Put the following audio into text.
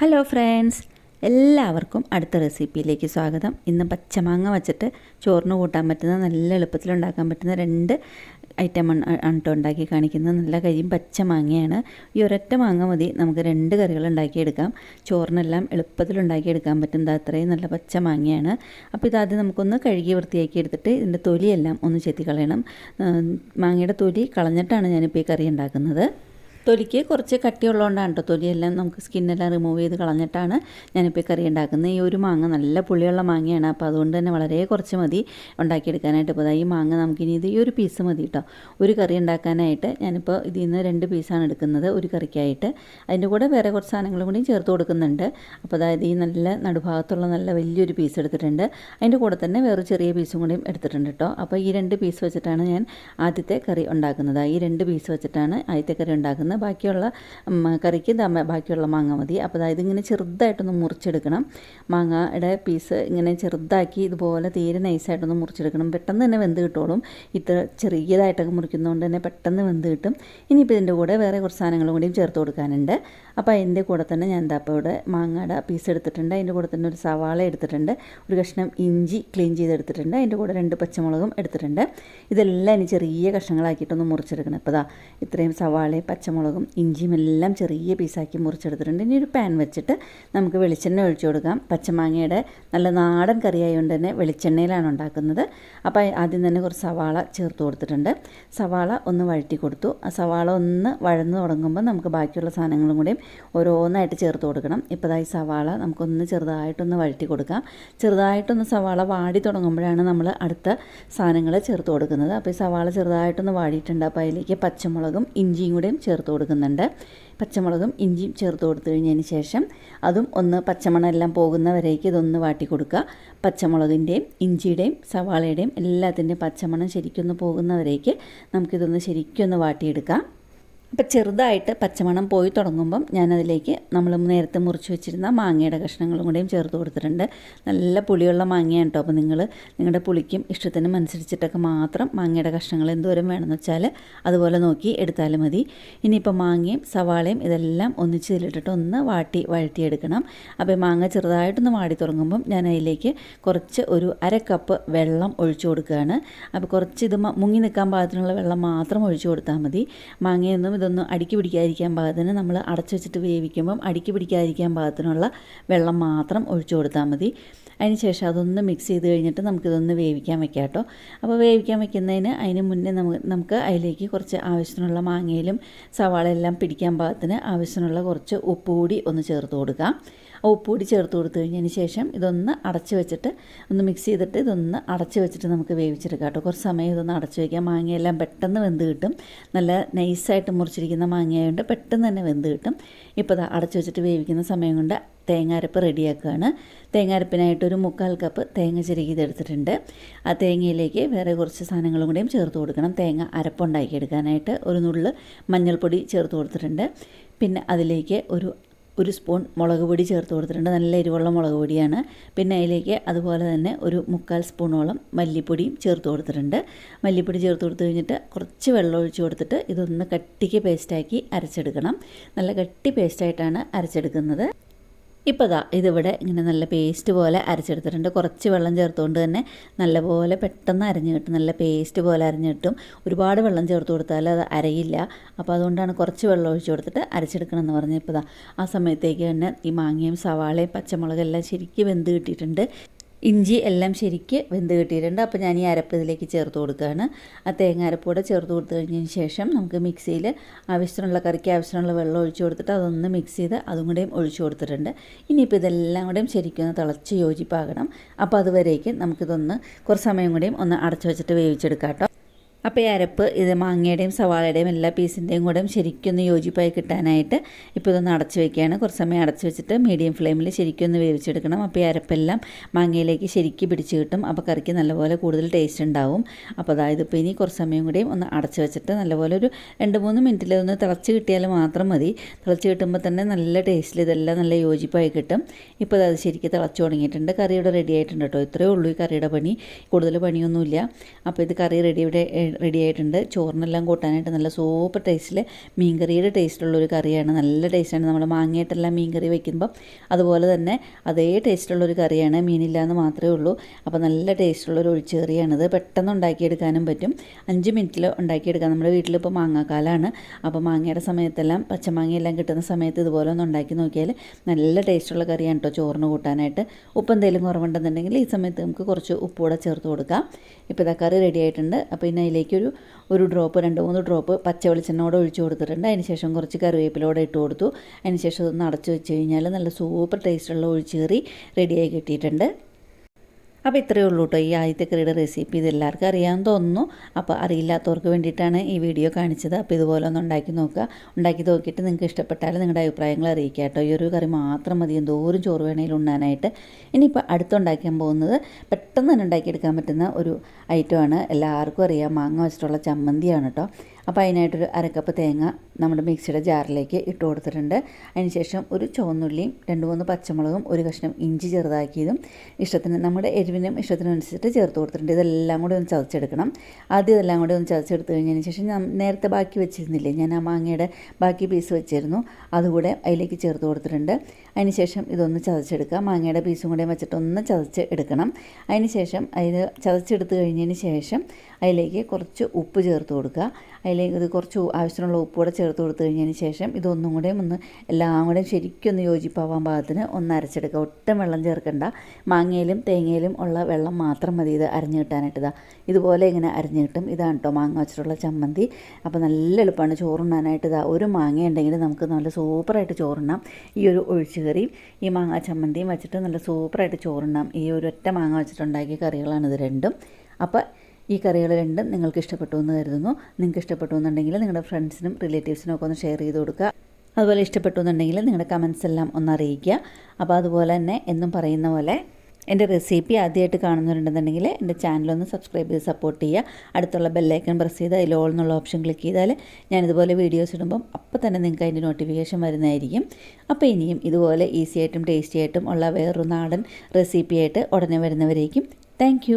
Hello friends എല്ലാവർക്കും അടുത്ത റെസിപ്പിയിലേക്ക് സ്വാഗതം. ഇന്ന് പച്ചമാങ്ങ വച്ചിട്ട് ചോറിന് കൂട്ടാൻ പറ്റുന്ന നല്ല എളുപ്പത്തിൽ ഉണ്ടാക്കാൻ പറ്റുന്ന രണ്ട് ഐറ്റം ആണ് ഉണ്ടാക്കി കാണിക്കുന്നത്. നല്ല കരിയും പച്ചമാങ്ങയാണ്. ഈ ഒരൊറ്റ മാങ്ങ മതി. നമുക്ക് രണ്ട് കറികൾ ഉണ്ടാക്കിയെടുക്കാം. ചോറിനെല്ലാം എളുപ്പത്തിൽ ഉണ്ടാക്കിയെടുക്കാൻ പറ്റുന്നത് അത്രയും നല്ല പച്ചമാങ്ങയാണ്. അപ്പോൾ ഇതാദ്യം നമുക്കൊന്ന് കഴുകി വൃത്തിയാക്കി എടുത്തിട്ട് ഇതിന്റെ തൊലിയെല്ലാം ഒന്ന് ചെത്തി കളയണം മാങ്ങയുടെ തൊലി കളഞ്ഞിട്ടാണ് ഞാനിപ്പോൾ ഈ കറി ഉണ്ടാക്കുന്നത്. തൊലിക്ക് കുറച്ച് കട്ടിയുള്ളതുകൊണ്ടാണ് കേട്ടോ തൊലിയെല്ലാം നമുക്ക് സ്കിന്നെല്ലാം റിമൂവ് ചെയ്ത് കളഞ്ഞിട്ടാണ് ഞാനിപ്പോൾ കറി ഉണ്ടാക്കുന്നത്. ഈ ഒരു മാങ്ങ നല്ല പുളിയുള്ള മാങ്ങയാണ്. അപ്പോൾ അതുകൊണ്ട് തന്നെ വളരെ കുറച്ച് മതി ഉണ്ടാക്കിയെടുക്കാനായിട്ട്. ഇപ്പോൾ ഈ മാങ്ങ നമുക്കിനി ഇത് ഈ ഒരു പീസ് മതി കേട്ടോ ഒരു കറി ഉണ്ടാക്കാനായിട്ട് ഞാനിപ്പോൾ ഇതിൽ നിന്ന് രണ്ട് പീസാണ് എടുക്കുന്നത് ഒരു കറിക്കായിട്ട്. അതിന്റെ കൂടെ വേറെ കുറച്ച് സാധനങ്ങളും കൂടി ചേർത്ത് കൊടുക്കുന്നുണ്ട്. അപ്പോൾ അതായത് ഈ നല്ല നടുഭാഗത്തുള്ള നല്ല വലിയൊരു പീസ് എടുത്തിട്ടുണ്ട്. അതിന്റെ കൂടെ തന്നെ വേറെ ചെറിയ പീസും കൂടിയും എടുത്തിട്ടുണ്ട് കേട്ടോ അപ്പോൾ ഈ രണ്ട് പീസ് വെച്ചിട്ടാണ് ഞാൻ ആദ്യത്തെ കറി ഉണ്ടാക്കുന്നത്. ഈ രണ്ട് പീസ് വെച്ചിട്ടാണ് ആദ്യത്തെ കറി ഉണ്ടാക്കുന്നത്. ബാക്കിയുള്ള കറിക്ക് ബാക്കിയുള്ള മാങ്ങ മതി. അപ്പോൾ അതായത് ഇങ്ങനെ ചെറുതായിട്ടൊന്ന് മുറിച്ചെടുക്കണം. മാങ്ങയുടെ പീസ് ഇങ്ങനെ ചെറുതാക്കി ഇതുപോലെ തീരെ നൈസായിട്ടൊന്ന് മുറിച്ചെടുക്കണം. പെട്ടെന്ന് തന്നെ വെന്ത് കിട്ടോളും. ഇത്ര ചെറിയതായിട്ടൊക്കെ മുറിക്കുന്നതുകൊണ്ട് തന്നെ പെട്ടെന്ന് വെന്ത് കിട്ടും. ഇനിയിപ്പോൾ ഇതിന്റെ കൂടെ വേറെ കുറച്ച് സാധനങ്ങളും കൂടിയും ചേർത്ത് കൊടുക്കാനുണ്ട്. അപ്പോൾ അതിന്റെ കൂടെ തന്നെ ഞാൻ എന്താ അപ്പോൾ ഇവിടെ മാങ്ങയുടെ പീസ് എടുത്തിട്ടുണ്ട്. അതിന്റെ കൂടെ തന്നെ ഒരു സവാള എടുത്തിട്ടുണ്ട്. ഒരു കഷ്ണം ഇഞ്ചി ക്ലീൻ ചെയ്തെടുത്തിട്ടുണ്ട്. അതിന്റെ കൂടെ രണ്ട് പച്ചമുളകും എടുത്തിട്ടുണ്ട്. ഇതെല്ലാം ഇനി ചെറിയ കഷ്ണങ്ങളാക്കിയിട്ടൊന്ന് മുറിച്ചെടുക്കണം. ഇപ്പോൾ ഇത്രയും സവാളയും പച്ചമുളകും പച്ചമുളകും ഇഞ്ചിയും എല്ലാം ചെറിയ പീസാക്കി മുറിച്ചെടുത്തിട്ടുണ്ട്. ഇനി ഒരു പാൻ വെച്ചിട്ട് നമുക്ക് വെളിച്ചെണ്ണ ഒഴിച്ചു കൊടുക്കാം. പച്ചമാങ്ങയുടെ നല്ല നാടൻ കറി ആയതുകൊണ്ട് തന്നെ വെളിച്ചെണ്ണയിലാണ് ഉണ്ടാക്കുന്നത്. അപ്പോൾ ആദ്യം തന്നെ കുറച്ച് സവാള ചേർത്ത് കൊടുത്തിട്ടുണ്ട്. സവാള ഒന്ന് വഴറ്റി കൊടുത്തു. ആ സവാള ഒന്ന് വഴന്ന് തുടങ്ങുമ്പോൾ നമുക്ക് ബാക്കിയുള്ള സാധനങ്ങളും കൂടിയും ഓരോന്നായിട്ട് ചേർത്ത് കൊടുക്കണം. ഇപ്പോൾ സവാള നമുക്കൊന്ന് ചെറുതായിട്ടൊന്ന് വഴറ്റി കൊടുക്കാം. ചെറുതായിട്ടൊന്ന് സവാള വാടി തുടങ്ങുമ്പോഴാണ് നമ്മൾ അടുത്ത സാധനങ്ങൾ ചേർത്ത് കൊടുക്കുന്നത്. അപ്പോൾ ഈ സവാള ചെറുതായിട്ടൊന്ന് വാടിയിട്ടുണ്ട്. അപ്പോൾ അതിലേക്ക് പച്ചമുളകും ഇഞ്ചിയും കൂടെയും ചേർത്ത് കൊടുക്കുന്നുണ്ട്. പച്ചമുളകും ഇഞ്ചിയും ചേർത്ത് കൊടുത്തു കഴിഞ്ഞതിന് ശേഷം അതും ഒന്ന് പച്ചമണെല്ലാം പോകുന്നവരേക്ക് ഇതൊന്ന് വാട്ടി കൊടുക്കുക. പച്ചമുളകിന്റെയും ഇഞ്ചിയുടെയും സവാളയുടെയും എല്ലാത്തിന്റെയും പച്ചമണം ശരിക്കൊന്ന് പോകുന്നവരേക്ക് നമുക്കിതൊന്ന് ശരിക്കൊന്ന് വാട്ടിയെടുക്കാം. അപ്പോൾ ചെറുതായിട്ട് പച്ചമണം പോയി തുടങ്ങുമ്പം ഞാനതിലേക്ക് നമ്മൾ നേരത്തെ മുറിച്ച് വെച്ചിരുന്ന മാങ്ങയുടെ കഷ്ണങ്ങളും കൂടെയും ചേർത്ത് കൊടുത്തിട്ടുണ്ട്. നല്ല പുളിയുള്ള മാങ്ങയാണ് കേട്ടോ. അപ്പോൾ നിങ്ങൾ നിങ്ങളുടെ പുളിക്കും ഇഷ്ടത്തിനും അനുസരിച്ചിട്ടൊക്കെ മാത്രം മാങ്ങയുടെ കഷ്ണങ്ങൾ എന്തോരം വേണമെന്ന് വെച്ചാൽ അതുപോലെ നോക്കി എടുത്താലും മതി. ഇനിയിപ്പോൾ മാങ്ങയും സവാളയും ഇതെല്ലാം ഒന്നിച്ച് ഇതിലിട്ടിട്ട് ഒന്ന് വാട്ടി വഴറ്റിയെടുക്കണം. അപ്പോൾ മാങ്ങ ചെറുതായിട്ടൊന്ന് വാടി തുടങ്ങുമ്പം ഞാൻ അതിലേക്ക് കുറച്ച് ഒരു അര കപ്പ് വെള്ളം ഒഴിച്ചു കൊടുക്കുകയാണ്. അപ്പോൾ കുറച്ച് ഇത് മുങ്ങി നിൽക്കാൻ പാകത്തിനുള്ള വെള്ളം മാത്രം ഒഴിച്ചു കൊടുത്താൽ മതി. മാങ്ങയൊന്നും ഇതൊന്നും അടുക്കി പിടിക്കാതിരിക്കാൻ പാകത്തിന് നമ്മൾ അടച്ചു വെച്ചിട്ട് വേവിക്കുമ്പം അടുക്കി പിടിക്കാതിരിക്കാൻ പാകത്തിനുള്ള വെള്ളം മാത്രം ഒഴിച്ചു കൊടുത്താൽ മതി. ശേഷം അതൊന്ന് മിക്സ് ചെയ്ത് കഴിഞ്ഞിട്ട് നമുക്കിതൊന്ന് വേവിക്കാൻ വെക്കാം കേട്ടോ. അപ്പോൾ വേവിക്കാൻ വെക്കുന്നതിന് അതിന് മുന്നേ നമുക്ക് നമുക്ക് അതിലേക്ക് കുറച്ച് ആവശ്യത്തിനുള്ള മാങ്ങയിലും സവാള എല്ലാം പിടിക്കാൻ പാകത്തിന് ആവശ്യത്തിനുള്ള കുറച്ച് ഉപ്പ് കൂടി ഒന്ന് ചേർത്ത് കൊടുക്കാം. ഉപ്പ് കൂടി ചേർത്ത് കൊടുത്തു കഴിഞ്ഞതിന് ശേഷം ഇതൊന്ന് അടച്ച് വെച്ചിട്ട് ഒന്ന് മിക്സ് ചെയ്തിട്ട് ഇതൊന്ന് അടച്ച് വെച്ചിട്ട് നമുക്ക് വേവിച്ചെടുക്കാം കേട്ടോ. കുറച്ച് സമയം ഇതൊന്ന് അടച്ച് വയ്ക്കാം മാങ്ങയെല്ലാം പെട്ടെന്ന് വെന്ത് കിട്ടും. നല്ല നൈസായിട്ട് മുറിച്ചിരിക്കുന്ന മാങ്ങയായതുകൊണ്ട് പെട്ടെന്ന് തന്നെ വെന്ത് കിട്ടും. ഇപ്പോൾ അടച്ച് വെച്ചിട്ട് വേവിക്കുന്ന സമയം കൊണ്ട് തേങ്ങാരപ്പ് റെഡിയാക്കുകയാണ്. തേങ്ങാരപ്പിനായിട്ട് ഒരു മുക്കാൽ കപ്പ് തേങ്ങ ചെരുകിയതെടുത്തിട്ടുണ്ട് ആ തേങ്ങയിലേക്ക് വേറെ കുറച്ച് സാധനങ്ങളും കൂടെയും ചേർത്ത് കൊടുക്കണം. തേങ്ങ അരപ്പുണ്ടാക്കിയെടുക്കാനായിട്ട് ഒരു നുള്ളിൽ മഞ്ഞൾപ്പൊടി ചേർത്ത് കൊടുത്തിട്ടുണ്ട്. പിന്നെ അതിലേക്ക് ഒരു ഒരു സ്പൂൺ മുളക് പൊടി ചേർത്ത് കൊടുത്തിട്ടുണ്ട്. നല്ല എരിവുള്ള മുളക് പൊടിയാണ്. പിന്നെ അതിലേക്ക് അതുപോലെ തന്നെ ഒരു മുക്കാൽ സ്പൂണോളം മല്ലിപ്പൊടിയും ചേർത്ത് കൊടുത്തിട്ടുണ്ട്. മല്ലിപ്പൊടി ചേർത്ത് കൊടുത്തു കഴിഞ്ഞിട്ട് കുറച്ച് വെള്ളം ഒഴിച്ച് കൊടുത്തിട്ട് ഇതൊന്ന് കട്ടിക്ക് പേസ്റ്റാക്കി അരച്ചെടുക്കണം. നല്ല കട്ടി പേസ്റ്റായിട്ടാണ് അരച്ചെടുക്കുന്നത്. ഇപ്പോൾ ഇതിവിടെ ഇങ്ങനെ നല്ല പേസ്റ്റ് പോലെ അരച്ചെടുത്തിട്ടുണ്ട്. കുറച്ച് വെള്ളം ചേർത്തുകൊണ്ട് തന്നെ നല്ലപോലെ പെട്ടെന്ന് അരഞ്ഞു കിട്ടും. നല്ല പേസ്റ്റ് പോലെ അരഞ്ഞു കിട്ടും. ഒരുപാട് വെള്ളം ചേർത്ത് കൊടുത്താൽ അത് അരയില്ല. അപ്പോൾ അതുകൊണ്ടാണ് കുറച്ച് വെള്ളം ഒഴിച്ചു കൊടുത്തിട്ട് അരച്ചെടുക്കണം എന്ന് പറഞ്ഞാൽ ഇപ്പോൾ ആ സമയത്തേക്ക് തന്നെ ഈ മാങ്ങയും സവാളയും പച്ചമുളകെല്ലാം ശരിക്കും വെന്ത് കിട്ടിയിട്ടുണ്ട്. ഇഞ്ചി എല്ലാം ശരിക്ക് വെന്ത് കിട്ടിയിട്ടുണ്ട്. അപ്പോൾ ഞാൻ ഈ അരപ്പ് ഇതിലേക്ക് ചേർത്ത് കൊടുക്കുകയാണ്. ആ തേങ്ങ അരപ്പ് അരപ്പൂടെ ചേർത്ത് കൊടുത്തു കഴിഞ്ഞതിന് ശേഷം നമുക്ക് മിക്സിയിൽ ആവശ്യത്തിനുള്ള കറിക്ക് ആവശ്യത്തിനുള്ള വെള്ളം ഒഴിച്ചു കൊടുത്തിട്ട് അതൊന്ന് മിക്സ് ചെയ്ത് അതും കൂടെയും ഒഴിച്ചു കൊടുത്തിട്ടുണ്ട്. ഇനിയിപ്പോൾ ഇതെല്ലാം കൂടെയും ശരിക്കും ഒന്ന് തിളച്ച് യോജിപ്പാകണം. അപ്പോൾ അതുവരേക്കും നമുക്കിതൊന്ന് കുറച്ച് സമയം കൂടെയും ഒന്ന് അടച്ചു വെച്ചിട്ട് വേവിച്ചെടുക്കാം കേട്ടോ. അപ്പോൾ ഈ അരപ്പ് ഇത് മാങ്ങയുടെയും സവാളയുടെയും എല്ലാ പീസിന്റെയും കൂടെ ശരിക്കൊന്ന് യോജിപ്പായി കിട്ടാനായിട്ട് ഇപ്പോൾ ഇതൊന്ന് അടച്ചു വെക്കുകയാണ്. കുറച്ച് സമയം അടച്ചു വെച്ചിട്ട് മീഡിയം ഫ്ലെയിമിൽ ശരിക്കൊന്ന് വേവിച്ചെടുക്കണം. അപ്പോൾ ഈ അരപ്പെല്ലാം മാങ്ങയിലേക്ക് ശരിക്കും പിടിച്ച് കിട്ടും. അപ്പോൾ കറിക്ക് നല്ലപോലെ കൂടുതൽ ടേസ്റ്റ് ഉണ്ടാവും. അപ്പോൾ അതായത് ഇപ്പോൾ ഇനി കുറച്ച് സമയം കൂടിയും ഒന്ന് അടച്ചു വെച്ചിട്ട് നല്ലപോലെ ഒരു രണ്ട് മൂന്ന് മിനിറ്റിൽ ഒന്ന് തിളച്ച് കിട്ടിയാൽ മാത്രം മതി. തിളച്ച് കിട്ടുമ്പോൾ തന്നെ നല്ല ടേസ്റ്റിൽ ഇതെല്ലാം നല്ല യോജിപ്പായി കിട്ടും. ഇപ്പോൾ അത് ശരിക്കും തിളച്ച് തുടങ്ങിയിട്ടുണ്ട്. കറിയുടെ റെഡി ആയിട്ടുണ്ട് കേട്ടോ. ഇത്രയേ ഉള്ളൂ ഈ കറിയുടെ പണി. കൂടുതൽ പണിയൊന്നുമില്ല. അപ്പോൾ ഇത് കറി റെഡി ഇവിടെ റെഡി ആയിട്ടുണ്ട്. ചോറിനെല്ലാം കൂട്ടാനായിട്ട് നല്ല സൂപ്പർ ടേസ്റ്റിൽ മീൻകറിയുടെ ടേസ്റ്റുള്ള ഒരു കറിയാണ്. നല്ല ടേസ്റ്റാണ് നമ്മൾ മാങ്ങയായിട്ടെല്ലാം മീൻകറി വയ്ക്കുമ്പം അതുപോലെ തന്നെ അതേ ടേസ്റ്റുള്ള ഒരു കറിയാണ്. മീനില്ലാന്ന് മാത്രമേ ഉള്ളൂ. അപ്പോൾ നല്ല ടേസ്റ്റുള്ളൊരു ഒഴിച്ചുകറിയാണിത് പെട്ടെന്ന് ഉണ്ടാക്കിയെടുക്കാനും പറ്റും. അഞ്ച് മിനിറ്റിൽ ഉണ്ടാക്കിയെടുക്കാം. നമ്മുടെ വീട്ടിലിപ്പോൾ മാങ്ങാക്കാലാണ്. അപ്പോൾ മാങ്ങയുടെ സമയത്തെല്ലാം പച്ചമാങ്ങയെല്ലാം കിട്ടുന്ന സമയത്ത് ഇതുപോലെ ഒന്ന് ഉണ്ടാക്കി നോക്കിയാൽ നല്ല ടേസ്റ്റുള്ള കറിയാണ് കേട്ടോ ചോറിന് കൂട്ടാനായിട്ട്. ഉപ്പ് എന്തെങ്കിലും കുറവുണ്ടെന്നുണ്ടെങ്കിൽ ഈ സമയത്ത് നമുക്ക് കുറച്ച് ഉപ്പ് കൂടെ ചേർത്ത് കൊടുക്കാം. ഇപ്പോൾ ഇതാ കറി റെഡി ആയിട്ടുണ്ട്. അപ്പോൾ ഇനി അതിലേക്കൊരു ഒരു ഡ്രോപ്പ് രണ്ട് മൂന്ന് ഡ്രോപ്പ് പച്ച വെളിച്ചെണ്ണയോടെ ഒഴിച്ചു കൊടുത്തിട്ടുണ്ട്. അതിന് ശേഷം കുറച്ച് കറിവേപ്പിലോടെ ഇട്ട് കൊടുത്തു. അതിന് ശേഷം ഒന്ന് അടച്ചു വെച്ച് കഴിഞ്ഞാൽ നല്ല സൂപ്പർ ടേസ്റ്റുള്ള ഒഴിച്ചുകറി റെഡിയായി കിട്ടിയിട്ടുണ്ട്. അപ്പോൾ ഇത്രയേ ഉള്ളൂ കേട്ടോ ഈ ആദ്യത്തെ റെസിപ്പി. ഇത് എല്ലാവർക്കും അറിയാമെന്ന് തോന്നുന്നു. അപ്പോൾ അറിയില്ലാത്തവർക്ക് വേണ്ടിയിട്ടാണ് ഈ വീഡിയോ കാണിച്ചത്. അപ്പോൾ ഇതുപോലെ ഒന്ന് ഉണ്ടാക്കി നോക്കുക. ഉണ്ടാക്കി നോക്കിയിട്ട് നിങ്ങൾക്ക് ഇഷ്ടപ്പെട്ടാൽ നിങ്ങളുടെ അഭിപ്രായങ്ങൾ അറിയിക്കുക കേട്ടോ. ഈ ഒരു കറി മാത്രം മതി. എന്തോരം ചോറ് വേണേലും ഉണ്ണാനായിട്ട്. ഇനിയിപ്പോൾ അടുത്തുണ്ടാക്കാൻ പോകുന്നത് പെട്ടെന്ന് തന്നെ ഉണ്ടാക്കിയെടുക്കാൻ പറ്റുന്ന ഒരു ഐറ്റമാണ്. എല്ലാവർക്കും അറിയാം. മാങ്ങ വെച്ചിട്ടുള്ള ചമ്മന്തിയാണ് കേട്ടോ. അപ്പോൾ അതിനായിട്ടൊരു അരക്കപ്പ് തേങ്ങ നമ്മുടെ മിക്സിയുടെ ജാറിലേക്ക് ഇട്ട് കൊടുത്തിട്ടുണ്ട്. അതിനുശേഷം ഒരു ചുവന്നുള്ളിയും രണ്ട് മൂന്ന് പച്ചമുളകും ഒരു കഷ്ണം ഇഞ്ചി ചെറുതാക്കിയതും ഇഷ്ടത്തിന് നമ്മുടെ എരിവിനും ഇഷ്ടത്തിനനുസരിച്ചിട്ട് ചേർത്ത് കൊടുത്തിട്ടുണ്ട്. ഇതെല്ലാം കൂടി ഒന്ന് ചതച്ചെടുക്കണം. ആദ്യം ഇതെല്ലാം കൂടി ഒന്ന് ചതച്ചെടുത്ത് കഴിഞ്ഞതിന് ശേഷം ഞാൻ നേരത്തെ ബാക്കി വെച്ചിരുന്നില്ലേ ഞാൻ ആ മാങ്ങയുടെ ബാക്കി പീസ് വെച്ചിരുന്നു. അതുകൂടെ അതിലേക്ക് ചേർത്ത് കൊടുത്തിട്ടുണ്ട്. അതിനുശേഷം ഇതൊന്ന് ചതച്ചെടുക്കുക. മാങ്ങയുടെ പീസും കൂടെ വെച്ചിട്ട് ഒന്ന് ചതച്ച് എടുക്കണം. അതിനുശേഷം അതിൽ ചതച്ചെടുത്ത് കഴിഞ്ഞതിന് ശേഷം അതിലേക്ക് കുറച്ച് ഉപ്പ് ചേർത്ത് കൊടുക്കുക. അതിലേക്ക് ഇത് കുറച്ച് ആവശ്യത്തിനുള്ള ഉപ്പ് കൂടെ ചേർത്ത് കൊടുത്തു കഴിഞ്ഞതിന് ശേഷം ഇതൊന്നും കൂടെ ഒന്ന് എല്ലാം കൂടെ ശരിക്കും ഒന്ന് യോജിപ്പാവാൻ പാകത്തിന് ഒന്ന് അരച്ചെടുക്കുക. ഒട്ടും വെള്ളം ചേർക്കണ്ട. മാങ്ങയിലും തേങ്ങയിലും ഉള്ള വെള്ളം മാത്രം മതി ഇത് അരിഞ്ഞു കിട്ടാനായിട്ട് ഇതാ ഇതുപോലെ ഇങ്ങനെ അരിഞ്ഞു കിട്ടും. ഇതാണ് കേട്ടോ മാങ്ങ വെച്ചിട്ടുള്ള ചമ്മന്തി. അപ്പോൾ നല്ല എളുപ്പമാണ് ചോറുണ്ണാനായിട്ട് ഇതാ. ഒരു മാങ്ങ ഉണ്ടെങ്കിൽ നമുക്ക് നല്ല സൂപ്പറായിട്ട് ചോറുണ്ണാം. ഈ ഒരു ഒഴിച്ചുകറിയും ഈ മാങ്ങ ചമ്മന്തിയും വെച്ചിട്ട് നല്ല സൂപ്പറായിട്ട് ചോറുണ്ണാം. ഈ ഒരു ഒറ്റ മാങ്ങ വെച്ചിട്ടുണ്ടാക്കിയ കറികളാണ് ഇത് രണ്ടും. അപ്പോൾ ഈ കറികൾ രണ്ടും നിങ്ങൾക്ക് ഇഷ്ടപ്പെട്ടു എന്ന് കരുതുന്നു. നിങ്ങൾക്ക് ഇഷ്ടപ്പെട്ടു എന്നുണ്ടെങ്കിൽ നിങ്ങളുടെ ഫ്രണ്ട്സിനും റിലേറ്റീവ്സിനും ഒക്കെ ഒന്ന് ഷെയർ ചെയ്ത് കൊടുക്കുക. അതുപോലെ ഇഷ്ടപ്പെട്ടു എന്നുണ്ടെങ്കിൽ നിങ്ങളുടെ കമൻസ് എല്ലാം ഒന്ന് അറിയിക്കുക. അപ്പോൾ അതുപോലെ തന്നെ എന്നും പറയുന്ന പോലെ എന്റെ റെസിപ്പി ആദ്യമായിട്ട് കാണുന്നവരുണ്ടെന്നുണ്ടെങ്കിൽ എന്റെ ചാനലൊന്ന് സബ്സ്ക്രൈബ് ചെയ്ത് സപ്പോർട്ട് ചെയ്യുക. അടുത്തുള്ള ബെല്ലൈക്കൺ പ്രസ് ചെയ്ത് അതിൽ ഓൾ എന്നുള്ള ഓപ്ഷൻ ക്ലിക്ക് ചെയ്താൽ ഞാനിതുപോലെ വീഡിയോസ് ഇടുമ്പം അപ്പോൾ തന്നെ നിങ്ങൾക്ക് അതിന്റെ നോട്ടിഫിക്കേഷൻ വരുന്നതായിരിക്കും. അപ്പോൾ ഇനിയും ഇതുപോലെ ഈസി ആയിട്ടും ടേസ്റ്റി ആയിട്ടും ഉള്ള വേറൊരു നാടൻ റെസിപ്പിയായിട്ട് ഉടനെ വരുന്നവരേക്കും. താങ്ക്